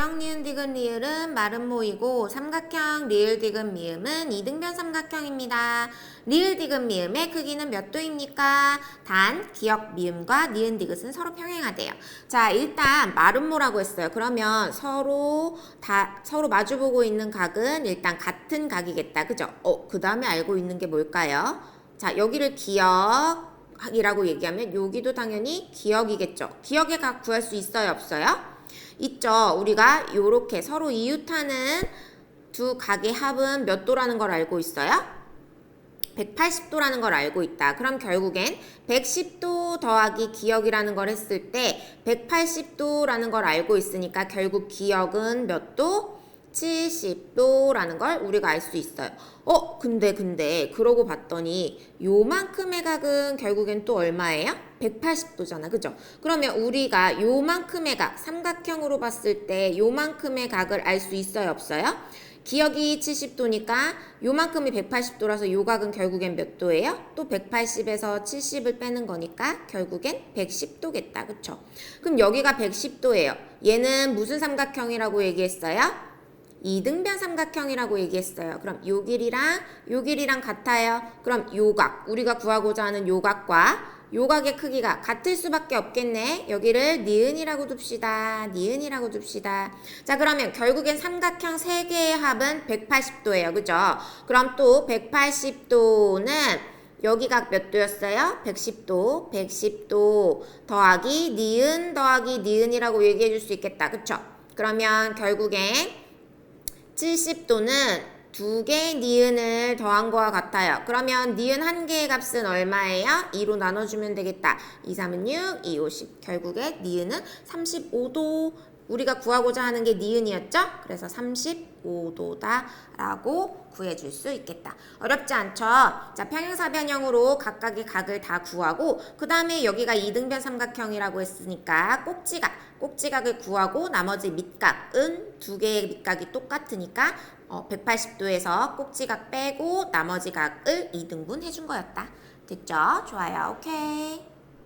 기역, 니은, 디귿, 리을은 마름 모이고 삼각형 리을, 디귿, 미음은 이등변 삼각형입니다. 리을, 디귿, 미음의 크기는 몇 도입니까? 단 기역, 미음과 니은, 디귿은 서로 평행하대요. 자, 일단 마름모라고 했어요. 그러면 서로 다 서로 마주보고 있는 각은 일단 같은 각이겠다. 그죠? 어, 그 다음에 알고 있는 게 뭘까요? 자, 여기를 기역 이라고 얘기하면 여기도 당연히 기억이겠죠. 기억의 각 구할 수 있어요, 없어요? 있죠. 우리가 요렇게 서로 이웃하는 두 각의 합은 몇 도라는 걸 알고 있어요? 180도라는 걸 알고 있다. 그럼 결국엔 110도 더하기 기억이라는 걸 했을 때 180도라는 걸 알고 있으니까 결국 기억은 몇 도? 70도라는 걸 우리가 알 수 있어요. 어, 근데, 근데, 그러고 봤더니, 요만큼의 각은 결국엔 또 얼마예요? 180도잖아. 그죠? 그러면 우리가 요만큼의 각, 삼각형으로 봤을 때 요만큼의 각을 알 수 있어요? 없어요? 기억이 70도니까 요만큼이 180도라서 요 각은 결국엔 몇 도예요? 또 180에서 70을 빼는 거니까 결국엔 110도겠다. 그쵸? 그럼 여기가 110도예요. 얘는 무슨 삼각형이라고 얘기했어요? 이등변 삼각형이라고 얘기했어요. 그럼 요 길이랑 요 길이랑 같아요. 그럼 요각 우리가 구하고자 하는 요각과 요각의 크기가 같을 수밖에 없겠네. 여기를 니은이라고 둡시다. 니은이라고 둡시다. 자, 그러면 결국엔 삼각형 세 개의 합은 180도예요. 그죠? 그럼 또 180도는 여기가 몇 도였어요? 110도, 110도 더하기 니은 더하기 니은이라고 얘기해 줄 수 있겠다. 그쵸? 그러면 결국엔 70도는 두 개의 니은을 더한 거와 같아요. 그러면 니은 한 개의 값은 얼마예요? 2로 나눠주면 되겠다. 2, 3은 6, 2, 5, 10. 결국에 니은은 35도. 우리가 구하고자 하는 게 니은이었죠? 그래서 35도다 라고 구해줄 수 있겠다. 어렵지 않죠? 자, 평행사변형으로 각각의 각을 다 구하고 그 다음에 여기가 이등변 삼각형이라고 했으니까 꼭지각, 꼭지각을 구하고 나머지 밑각은 두 개의 밑각이 똑같으니까 어, 180도에서 꼭지각 빼고 나머지 각을 2등분 해준 거였다. 됐죠? 좋아요. 오케이.